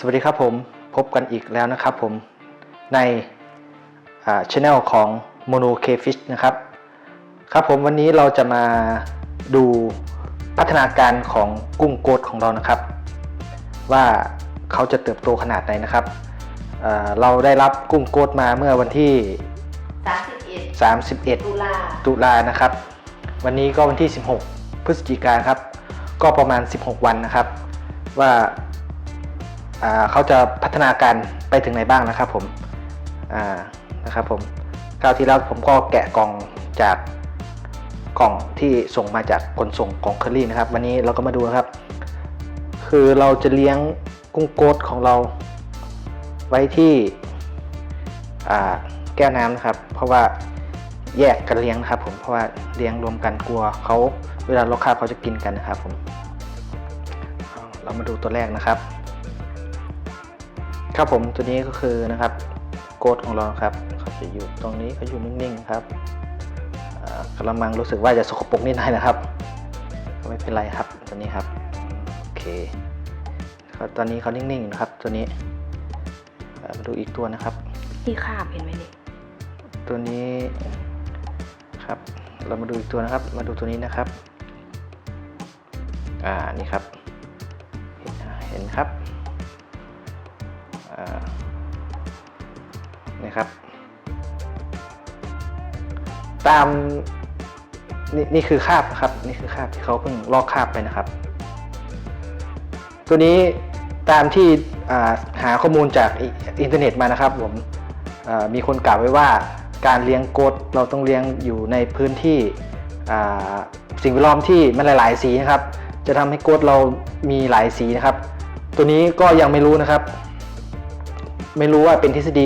สวัสดีครับผมพบกันอีกแล้วนะครับผมในช anel ของ Mono K Fish นะครับ ครับผมวันนี้เราจะมาดูพัฒนาการของกุ้งโกดของเรานะครับ ว่าเขาจะเติบโตขนาดไหนนะครับเอ่อเราได้รับกุ้งโกดมาเมื่อวันที่31 31 ตุลาตุลานะครับ วันนี้ก็วันที่ 16 พฤศจิกายนครับ ก็ประมาณ 16 วันนะครับ ว่าอ่า เขาจะพัฒนาการไปถึงไหนบ้างนะครับผมนะครับผมคราวที่แล้วผมก็แกะกล่องจากกล่องที่ส่งมาจากขนส่งของเคอรี่นะครับ วันนี้เราก็มาดูนะครับ คือเราจะเลี้ยงกุ้งโกดของเราไว้ที่แก้วน้ำนะครับ เพราะว่าแยกกันเลี้ยงนะครับ ผมเพราะว่าเลี้ยงรวมกันกลัวเขาเวลาเราฆ่าเขาจะกินกันนะครับผมเรามาดูตัวแรกนะครับ ครับผมตัวนี้ก็คือนะครับโกดของเราครับเขาจะอยู่ตรงนี้เขาอยู่นิ่งๆครับอ่ากระมังรู้สึกว่าจะสกปรกนิดหน่อยนะครับก็ไม่เป็นไรครับตัวนี้ครับโอเคครับตอนนี้เขานิ่งๆนะครับ ตัวนี้อ่ามาดูอีกตัวนะครับที่คาบเห็นไหมนี่ตัวนี้ครับ เรามาดูอีกตัวนะครับ มาดูตัวนี้นะครับ อ่านี่ครับ นี่ครับ ตามนี่นี่คือคาบนะครับนี่คือคาบที่เขาเพิ่งลอกคาบไปนะครับ ตัวนี้ตามที่หาข้อมูลจากอิอินเทอร์เน็ตมานะครับ ผมมีคนกล่าวไว้ว่าการเลี้ยงโกดเราต้องเลี้ยงอยู่ในพื้นที่สิ่งแวดล้อมที่มันหลาย ๆ สีนะครับ จะทำให้โกดเรามีหลายสีนะครับ ตัวนี้ก็ยังไม่รู้นะครับ ไม่รู้ว่าเป็นทฤษฎี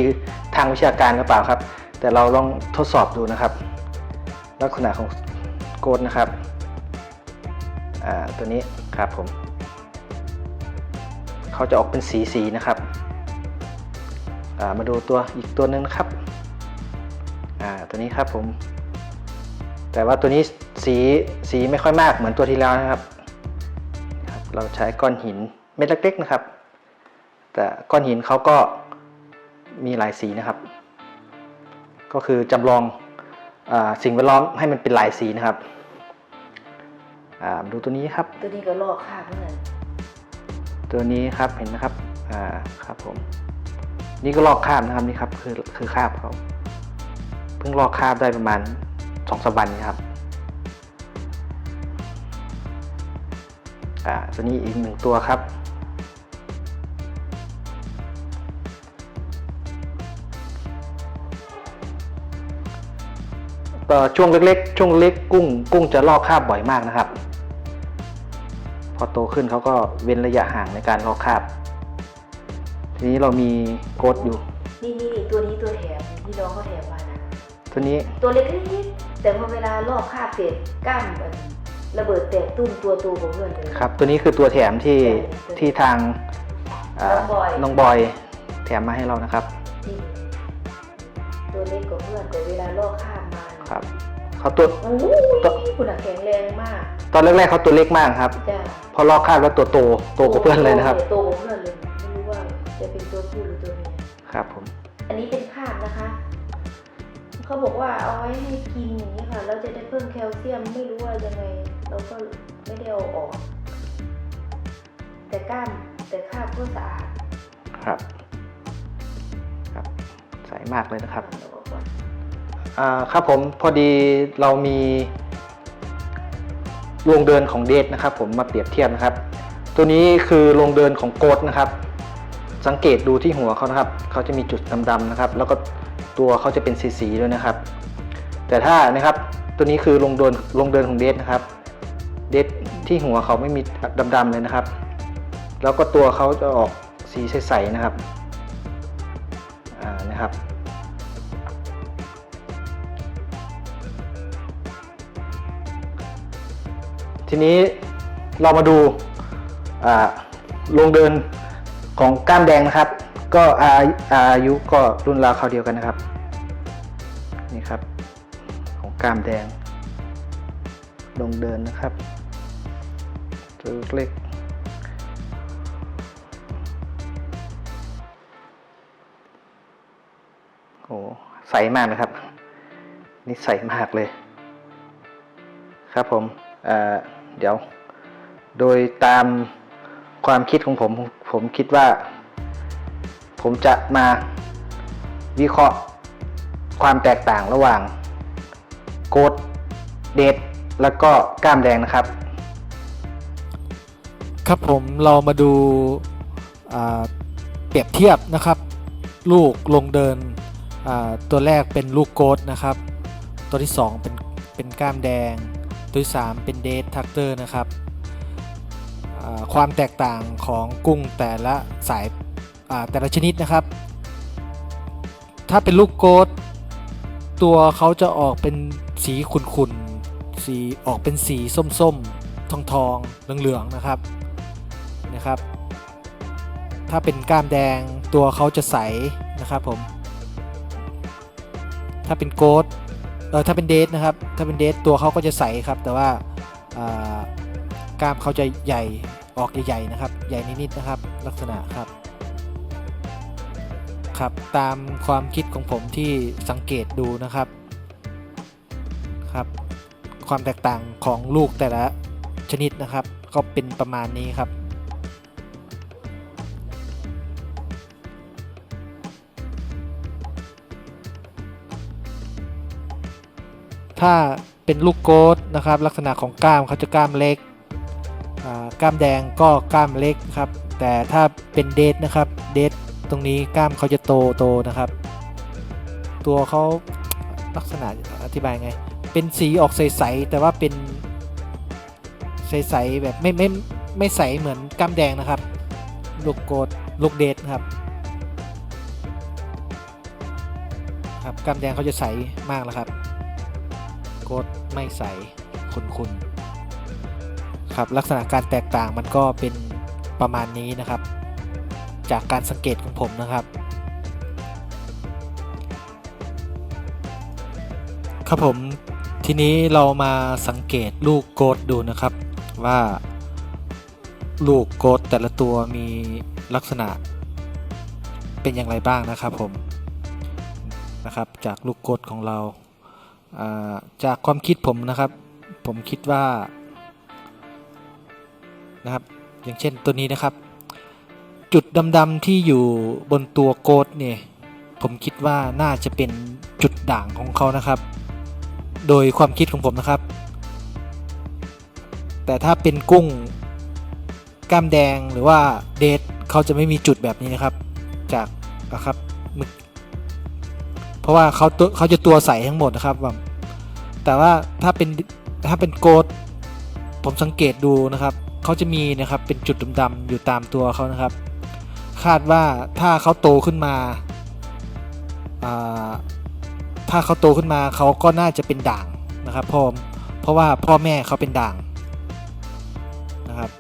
ทางวิชาการหรือเปล่าครับ แต่เราลองทดสอบดูนะครับ ลักษณะของโกดนะครับตัวนี้ครับผมเขาจะออกเป็นสีสีนะครับามาดูตัวอีกตัวหนึงนะครับตัวนี้ครับผม แต่ว่าตัวนี้สีสีไม่ค่อยมากเหมือนตัวที่แล้วนะครับ เราใช้ก้อนหินเม็ดเล็กๆนะครับ แต่ก้อนหินเขาก็ มีหลายสีนะครับ ก็คือจำลองอาสิ่งแวดล้อมให้มันเป็นหลายสีนะครับอ่ามาดูตัวนี้ครับ ตัวนี้ก็ลอกคาบเหมือนกันตัวนี้ครับเห็นไหมครับอ่าครับผม นี่ก็ลอกคราบนะครับนี่ครับคือคือคราบเขาเพิ่งลอกคราบได้ประมาณสองสามวันนี้ครับอ่าตัวนี้อีกหนึ่งตัวครับ ช่วงเล็กๆ ช่วงเล็กกุ้ง กุ้งจะลอกคราบบ่อยมากนะครับ พอโตขึ้นเขาก็เว้นระยะห่างในการลอกคราบ ทีนี้เรามีโกดอยู่ นี่นี่ตัวนี้ตัวแถมที่น้องเขาแถมมานะตัวนี้ตัวเล็กนิดๆแต่พอเวลาลอกคาบเสร็จกล้ามมันระเบิดแตกตุ้มตัวโตกว่าเพื่อนเลยครับ ตัวนี้คือตัวแถมที่ใช่ที่ทางาน้องบอยน้องบอยแถมมาให้เรานะครับนี่ตัวเล็กกว่าเพื่อนแต่เวลาลอกคาบมา ครับเขาตัวโอ้ยคุณอะแข็งแรงมาก ตอนแรกๆเขาตัวเล็กมากครับ จ้าพอลอกคราบแล้วตัวโตโตกว่าเพื่อนเลยนะครับ โตกว่าเพื่อนเลย ไม่รู้ว่าจะเป็นตัวผู้หรือตัวเมีย ครับผม อันนี้เป็นคาบนะคะ เขาบอกว่าเอาไว้ให้กินอย่างนี้ค่ะแล้วจะได้เพิ่มแคลเซียมไม่รู้ว่ายังไง เราก็ไม่ได้เอาออก แต่กล้ามแต่คาบก็สะอาดครับ ครับ ใสมากเลยนะครับ เอาออกก่อนอ่า ครับผมพอดีเรามีโรงเดินของเดทนะครับ ผมมาเปรียบเทียบนะครับ ตัวนี้คือโรงเดินของโกดนะครับ สังเกตดูที่หัวเขานะครับเขาจะมีจุดดำๆนะครับ แล้วก็ตัวเขาจะเป็นสีๆด้วยนะครับ แต่ถ้านะครับตัวนี้คือโรงเดินโรงเดินของเดทนะครับ เดทที่หัวเขาไม่มีดำๆเลยนะครับ แล้วก็ตัวเขาจะออกสีใสๆนะครับอ่านะครับ ทีนี้เรามาดูลงเดินของก้ามแดงนะครับ ก็อายุก็รุ่นราวเขาเดียวกันนะครับ นี่ครับ ของก้ามแดง ลงเดินนะครับตัวเล็กโอ้ใสมากนะครับ นี่ใสมากเลย ครับผมอ่า เดี๋ยว โดยตามความคิดของผม ผมคิดว่า ผมจะมาวิเคราะห์ความแตกต่างระหว่างโกดเดทแล้วก็กล้ามแดงนะครับ ครับผมเรามาดูาเปรียบเทียบนะครับ ลูกลงเดินตัวแรกเป็นลูกโกดนะครับ ตัวที่ 2 เป็นเป็นกล้ามแดง ตัวที่3เป็นเดททักเตอร์นะครับความแตกต่างของกุ้งแต่ละสายาแต่ละชนิดนะครับ ถ้าเป็นลูกโกดตัวเขาจะออกเป็นสีขุ่นๆสีออกเป็นสีส้มๆ ทองทองๆเหลืองๆนะครับนะครับ ถ้าเป็นก้ามแดงตัวเขาจะใสนะครับผมถ้าเป็นโกด เออถ้าเป็นเดทนะครับ ถ้าเป็นเดทตัวเขาก็จะใสครับ แต่ว่ากล้ามเขาจะใหญ่ออกใหญ่ๆนะครับ ใหญ่นิดๆนะครับ ลักษณะครับ ครับตามความคิดของผมที่สังเกตดูนะครับครับ ความแตกต่างของลูกแต่ละชนิดนะครับ ก็เป็นประมาณนี้ครับ ถ้าเป็นลูกโกดนะครับ ลักษณะของกล้ามเขาจะกล้ามเล็กกล้ามแดงก็กล้ามเล็กครับ แต่ถ้าเป็นเดทนะครับเดทตรงนี้กล้ามเขาจะโตโตนะครับ ตัวเขาลักษณะอธิบายไง เป็นสีออกใสๆแต่ว่าเป็นใสๆแบบไม่ไม่ไม่ใสเหมือนกล้ามแดงนะครับ ลูกโกดลูกเดทครับครับกล้ามแดงเขาจะใสมากแล้วครับ โกดไม่ใสคุณๆครับลักษณะการแตกต่างมันก็เป็นประมาณนี้นะครับ จากการสังเกตของผมนะครับ ครับผมทีนี้เรามาสังเกตลูกโกดดูนะครับว่าลูกโกดแต่ละตัวมีลักษณะเป็นอย่างไรบ้างนะครับผมนะครับจากลูกโกดของเรา จากความคิดผมนะครับ ผมคิดว่านะครับ อย่างเช่นตัวนี้นะครับ จุดดำๆที่อยู่บนตัวโกดเนี่ย ผมคิดว่าน่าจะเป็นจุดด่างของเขานะครับ โดยความคิดของผมนะครับ แต่ถ้าเป็นกุ้งกล้ามแดงหรือว่าเดทเขาจะไม่มีจุดแบบนี้นะครับ จากนะครับมึ เพราะว่าเขาตัวเขาจะตัวใสทั้งหมดนะครับแบบแต่ว่าถ้าเป็นถ้าเป็นโกดผมสังเกตดูนะครับเขาจะมีนะครับเป็นจุดดำๆอยู่ตามตัวเขานะครับ คาดว่าถ้าเขาโตขึ้นมาถ้าเขาโตขึ้นมาเขาก็น่าจะเป็นด่างนะครับพ่อเพราะว่าพ่อแม่เขาเป็นด่างนะครับ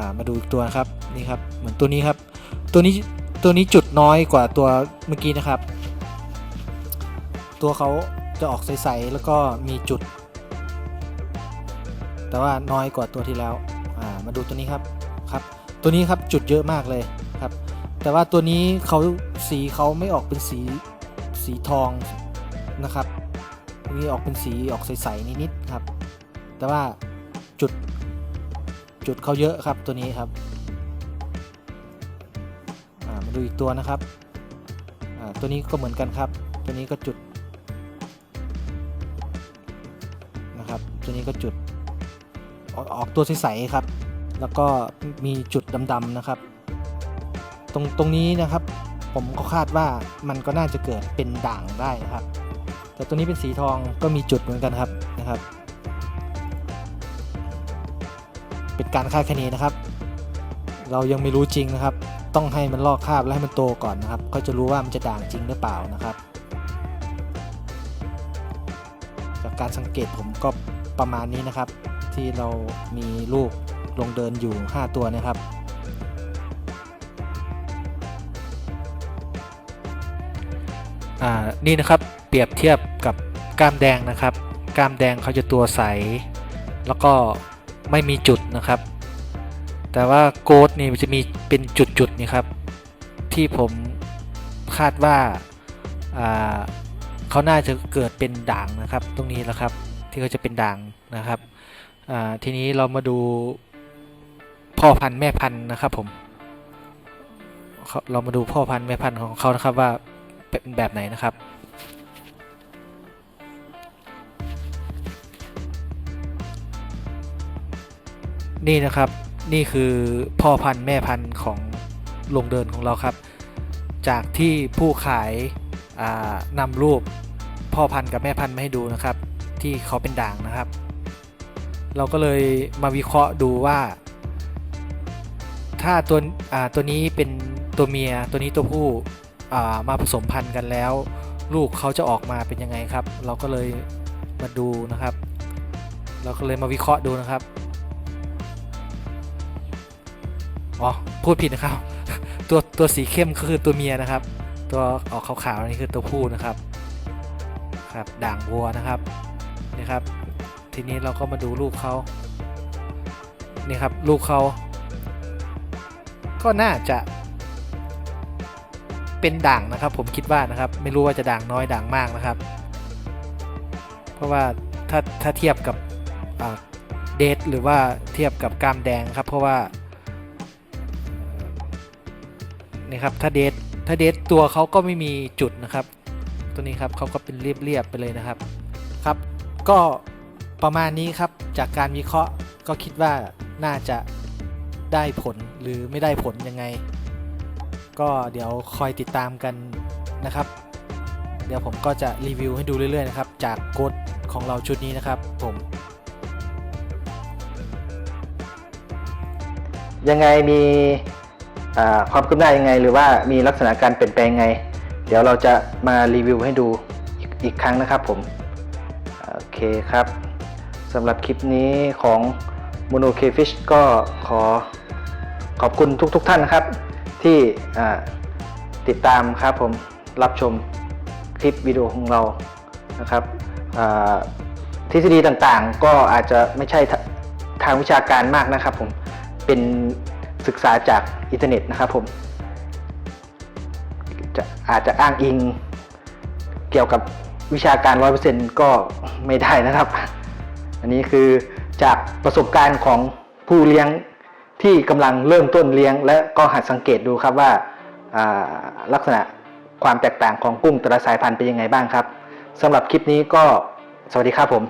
ามาดูอีกตัวครับนี่ครับเหมือนตัวนี้ครับ ตัวนี้ตัวนี้จุดน้อยกว่าตัวเมื่อกี้นะครับ ตัวเขาจะออกใสๆแล้วก็มีจุด แต่ว่าน้อยกว่าตัวที่แล้วามาดูตัวนี้ครับครับ ตัวนี้ครับจุดเยอะมากเลยครับ แต่ว่าตัวนี้เขาสีเขาไม่ออกเป็นสีสีทองนะครับนี่ออกเป็นสีออกใสๆนิดๆครับ แต่ว่าจุดจุดเขาเยอะครับตัวนี้ครับามาดูอีกตัวนะครับตัวนี้ก็เหมือนกันครับ ตัวนี้ก็จุด ตัวนี้ก็จุดออกออกตัวใสๆครับ แล้วก็มีจุดดำๆนะครับ ตรงตรงนี้นะครับ ผมก็คาดว่ามันก็น่าจะเกิดเป็นด่างได้นะครับ แต่ตัวนี้เป็นสีทองก็มีจุดเหมือนกันครับนะครับ เป็นการคาดคะเนนะครับ เรายังไม่รู้จริงนะครับ ต้องให้มันลอกคราบและให้มันโตก่อนนะครับ ก็จะรู้ว่ามันจะด่างจริงหรือเปล่านะครับ จากการสังเกตผมก็ ประมาณนี้นะครับ ที่เรามีลูกลงเดินอยู่ 5 ตัวนะครับ อ่านี่นะครับเปรียบเทียบกับกล้ามแดงนะครับ กล้ามแดงเขาจะตัวใส แล้วก็ไม่มีจุดนะครับ แต่ว่าโกดนี่จะมีเป็นจุดๆนี่ครับ ที่ผมคาดว่าอ่าเขาน่าจะเกิดเป็นด่างนะครับ ตรงนี้แหละครับ ที่เขาจะเป็นด่างนะครับทีนี้เรามาดูพ่อพันธุ์แม่พันธุ์นะครับผมเรามาดูพ่อพันธุ์แม่พันธุ์ของเขานะครับว่าเป็นแบบไหนนะครับนี่นะครับนี่คือพ่อพันธุ์แม่พันธุ์ของลงเดินของเราครับ จากที่ผู้ขายานำรูปพ่อพันธุ์กับแม่พันธุ์มาให้ดูนะครับ ที่เขาเป็นด่างนะครับ เราก็เลยมาวิเคราะห์ดูว่า ถ้าตัวอ่าตัวนี้เป็นตัวเมียตัวนี้ตัวผู้อ่ามาผสมพันธุ์กันแล้ว ลูกเขาจะออกมาเป็นยังไงครับ เราก็เลยมาดูนะครับ เราก็เลยมาวิเคราะห์ดูนะครับอ๋อพูดผิดนะครับ ตัวตัวสีเข้มก็คือตัวเมียนะครับ ตัวออกขาวๆนี่คือตัวผู้นะครับ ครับด่างวัวนะครับ ครับ ทีนี้เราก็มาดูลูกเขานี่ครับลูกเขาก็น่าจะ เป็นด่างนะครับ ผมคิดว่านะครับ ไม่รู้ว่าจะด่างน้อยด่างมากนะครับ เพราะว่าถ้าถ้าเทียบกับเดทหรือว่าเทียบกับกล้ามแดงครับ เพราะว่านี่ครับถ้าเดทถ้าเดทตัวเขาก็ไม่มีจุดนะครับ ตัวนี้ครับเขาก็เป็นเรียบๆไปเลยนะครับ ก็ประมาณนี้ครับจากการวิเคราะห์ก็คิดว่าน่าจะได้ผลหรือไม่ได้ผลยังไง ก็เดี๋ยวคอยติดตามกันนะครับ เดี๋ยวผมก็จะรีวิวให้ดูเรื่อยๆนะครับ จากโค้ดของเราชุดนี้นะครับผมยังไงมีความคืบหน้ายังไง หรือว่ามีลักษณะการเปลี่ยนแปลงยังไง เดี๋ยวเราจะมารีวิวให้ดูอีกครั้งนะครับผม เคครับสำหรับคลิปนี้ของ Mono K Fish ก็ขอขอบคุณทุกๆทท่านนะครับ ที่ติดตามครับผมรับชมคลิปวิดีโอของเรานะครับทฤษฎีต่างๆ ก็อาจจะไม่ใช่ทาทางวิชาการมากนะครับผมเป็นศึกษาจากอินเทอร์เน็ตนะครับผมจะอาจจะอ้างอิงเกี่ยวกับ วิชาการ 100%ก็ไม่ได้นะครับ อันนี้คือจากประสบการณ์ของผู้เลี้ยงที่กำลังเริ่มต้นเลี้ยง และก็หัดสังเกตดูครับว่าอ่าลักษณะความแตกต่างของกุ้งแต่ละสายพันธุ์เป็นยังไงบ้างครับสำหรับคลิปนี้ก็สวัสดีครับผม